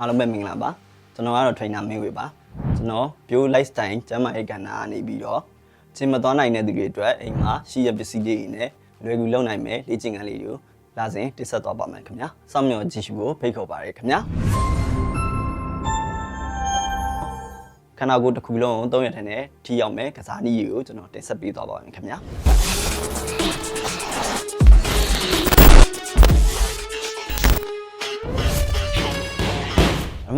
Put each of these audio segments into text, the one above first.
အားလုံးပဲမင်္ဂလာပါကျွန်တော်ကတော့ trainer မင်းဝေပါကျွန်တော် bio lifestyle ကျန်းမာရေးကဏ္ဍကနေပြီးတော့ချိန်မသွားနိုင်တဲ့သူတွေအတွက်အိမ်မှာရှိရပစ္စည်းတွေနဲ့လွယ်ကူလုပ်နိုင်မယ်လေ့ကျင့်ခန်းလေးတွေကိုလာစဉ်တင်ဆက်သွားပါမယ်ခင်ဗျာစောင့်မျှော်ကြည့်ရှုဖို့ဖိတ်ခေါ်ပါရခင်ဗျာခန္ဓာကိုယ်တစ်ခုလုံးကို၃ရက်ထက်နဲ့ထိရောက်မယ်ကစားနည်းကိုကျွန်တော်တင်ဆက်ပေးသွားပါမယ်ခင်ဗျာ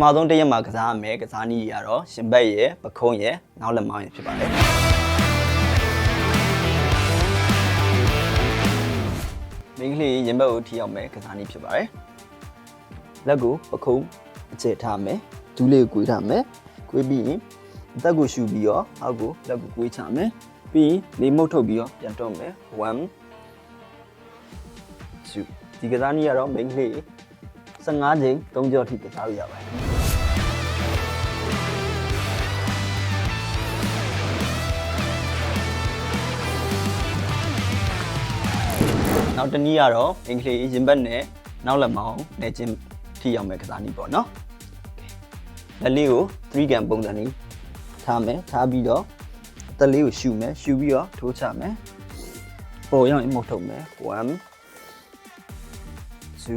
မဆုံးတစ်ရက်မှာကစားရမယ်ကစားနည်းတွေကတော့ရှင်ဘက်ရယ်ပခုံးရယ်နောက်လက်မောင်းရယ်ဖြစ်ပါတယ်မိန်းကလေးရင်ဘက်ကိုထိရောက်မယ်ကစားနည်းဖြစ်ပါတယ်လက်ကိုပခုံးအခြေထားမယ်ဒူးလေးကိုကွေးထားမယ်ကွေးပြီးရင်အသက်ကိုရှူပြီးတော့အောက်ကိုလက်ကိုကွေးချမယ်ပြီးရင်လေးမုတ်ထုတ်ပြီးတော့ပြန်တော့မယ်1 2ဒီကစားနည်းကတော့မိန်းကလေး15ချိန်3ကြော့ထိကစားလို့ရပါတယ် နောက်တစ်နည်းကတော့အင်္ဂလိပ်ရင်ဘတ်နဲ့နောက်လက်မောင်းနဲ့ချင်းထိရောက်မဲ့ကစားနည်းပေါ့နော်လက်လေးကို3 gun ပုံစံนี้ထားမယ်ထားပြီးတော့အသက်လေးကိုရှူမယ်ရှူပြီးတော့ထိုးချမယ်ပေါ်ရောက်ရင်မုတ်ထုတ်မယ်1 2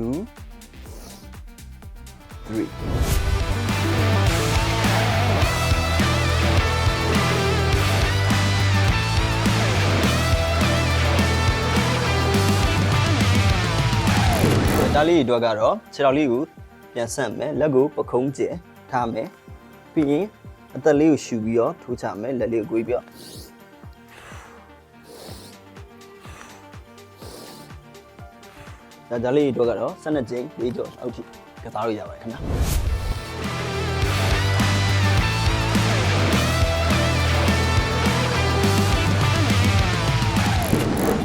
3 ဒါလေးတွေအတွက်ကတော့ခြေထောက်လေးကိုပြန်ဆန့်မယ်လက်ကိုပခုံးကျဲထားမယ်ပြီးရင်အသက်လေးကိုရှူပြီးတော့ထိုးချမယ်လက်လေးကိုကိုပြီးတော့ဒါဒါလေးတွေအတွက်ကတော့12ကျင်း၄ကြောအောက်ထိကစားလို့ရပါတယ်ခင်ဗျာ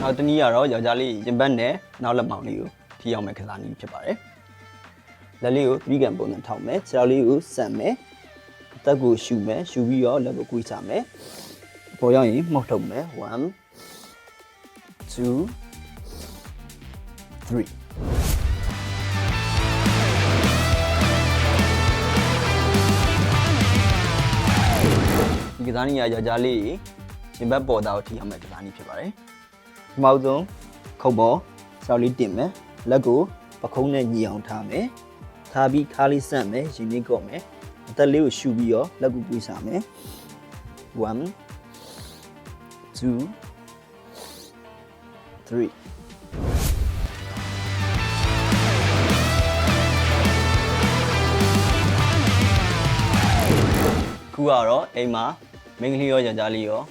နောက်တစ်နည်းကတော့ယောက်ျားလေးရင်ဘတ်နဲ့နောက်လက်မောင်းလေးကို ထိရောက်မဲ့ကစားနည်းဖြစ်ပါတယ်လက်လေးကို3ကန်ပုံစံထောက်မယ်ခြေထောက်လေးကိုဆန့်မယ်အသက်ကိုရှူမယ်ရှူပြီးတော့လက်ကိုကွေးချမယ်ပေါ်ရောက်ရင်မှုတ်ထုတ်မယ်1 2 3ဒီကစားနည်းကယောက်ျားလေးရင်ဘတ်ပေါ်တာကိုထိရောက်မဲ့ကစားနည်းဖြစ်ပါတယ်ပထမဆုံးခုတ်ပေါ်ခြေထောက်လေးတင်မယ် လက်ကိုပခုံးနဲ့ညီအောင်ထားမယ်ထားပြီးခါးလေးဆန့်မယ်ရင်လေးကော့မယ်အသက်လေးကိုရှူပြီးတော့လက်ကိုကွေးစားမယ်1 2 3ခုကတော့အိမ်မှာမင်္ဂလိရောယောက်ျားလေးရော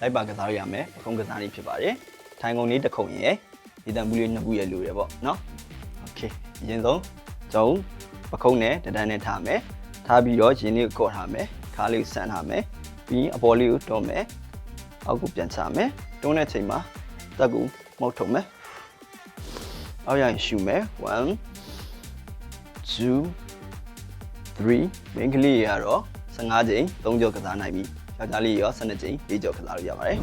လိုက်ပါကစားရရမယ်အခုံးကစားလေးဖြစ်ပါတယ်ထိုင်ကုန်လေးတစ်ခုံရယ် ဒီတန်ဘူးလေးနှစ်ဘူးရယ်လိုတယ်ပေါ့နော်โอเคအရင်ဆုံးကျွန်တော်ပခုံးနဲ့တဒန်းနဲ့ထားမယ်ထားပြီးတော့ရင်လေးကိုကော့ထားမယ်ခါးလေးကိုဆန်ထားမယ်ပြီးရင်အပေါ်လေးကိုတွန်းမယ်အောက်ကိုပြန်ချမယ်တွန်းတဲ့ချိန်မှာတက်ကူမှုတ်ထုံမယ်အောက်ရရင်ရှူမယ်1 2 3မင်္ဂလိရတော့15ချိန်3ကြောကစားနိုင်ပြီယောက်ျားလေးရော12ချိန်4ကြောကစားလို့ရပါတယ်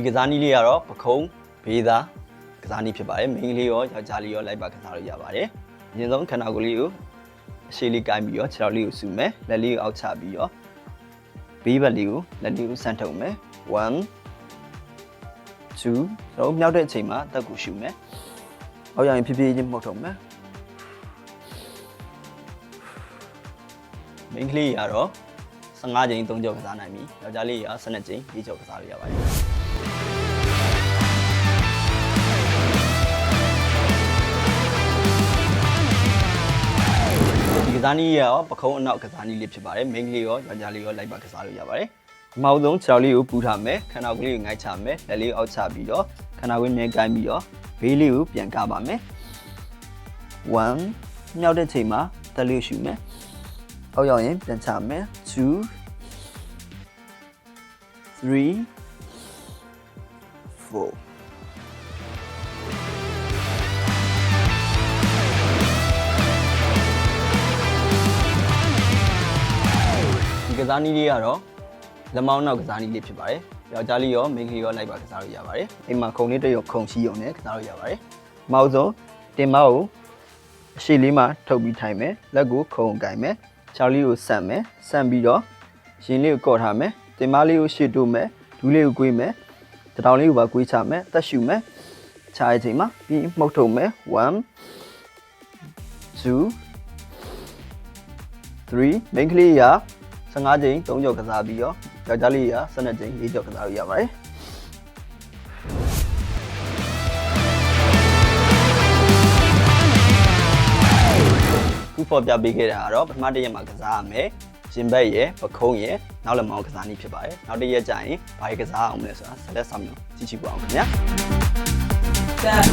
ဒီကစားနည်းလေးကတော့ပခုံးဘေးသားကစားနည်းဖြစ်ပါတယ်မိန်းကလေးရောယောက်ျားလေးရောလိုက်ပါကစားလို့ရပါတယ်အရင်ဆုံးခန္ဓာကိုယ်လေးကိုအရှိလေးကိုင်းပြီးတော့ခြေထောက်လေးကိုဆူမယ်လက်လေးကိုအောက်ချပြီးတော့ဘေးဘက်လေးကိုလက်လေးကိုဆန့်ထုတ်မယ်1 2ကျွန်တော်မြောက်တဲ့အချိန်မှာတက်ကူရှူမယ်။အောက်ရရင်ဖြည်းဖြည်းချင်းမှုတ်ထုံမယ်။မိန်းကလေးကတော့15ချိန်3ကြောကစားနိုင်ပြီ။ယောက်ျားလေးက12ချိန်4ကြောကစားလို့ရပါတယ်။ ဒီကစားနည်းရောပခုံးအနောက်ကစားနည်းလေးဖြစ်ပါတယ်။မိန်းကလေးရောယောက်ျားလေးရောလိုက်ပါကစားလို့ရပါတယ်။အမောက်ဆုံးခြေထောက်လေးကိုပူထားမယ်ခန္ဓာကိုယ်လေးကိုငိုက်ချမယ်လက်လေးကိုအောက်ချပြီးတော့ခန္ဓာကိုယ်မြဲကိုင်းပြီးတော့ဘေးလေးကိုပြန်ကပါမယ်1မြောက်တဲ့ချိန်မှာတက်လေးကိုရှူမယ်အောက်ရောက်ရင်ပြန်ချမယ်2 3 4 ကစားနည်းလေးကတော့လက်မောင်းနောက်ကစားနည်းလေးဖြစ်ပါတယ်ယောက်ျားလေးရောမိန်းကလေးရောလိုက်ပါကစားလို့ရပါတယ်အိမ်မှာခုံလေးတစ်ရုံခုံချီရုံနဲ့ကစားလို့ရပါတယ်မအောင်ဆုံးတင်မကိုအရှိလေးမှာထုတ်ပြီးထိုင်မယ်လက်ကိုခုံကင်မယ်ချောင်းလေးကိုဆန့်မယ်ဆန့်ပြီးတော့ရင်လေးကိုကော့ထားမယ်တင်မလေးကိုရှေ့တိုးမယ်ဒူးလေးကိုကွေးမယ်တတောင်လေးကိုပါကွေးချမယ်တက်ရှူမယ်ခြားရချိန်မှာပြီးမှုတ်ထုံမယ်1 2 3မိန်းကလေးက 15ချိန်3ကြော်ကစားပြီးတော့ယောက်ျားလေးက12ချိန်4ကြော်ကစားလို့ရပါတယ်ခုဖော်ပြပေးခဲ့တာကတော့ပထမတစ်ရက်မှာကစားရမယ်ရင်ဘက်ရယ်ပခုံးရယ်နောက်လက်မောင်းကစားနည်းဖြစ်ပါတယ်နောက်တစ်ရက်ကျရင်ဘာရကစားအောင်မလဲဆိုတာဆက်လက်ဆောင်မျိုးကြည့်ကြည့်ပါအောင်ခင်ဗျာ That.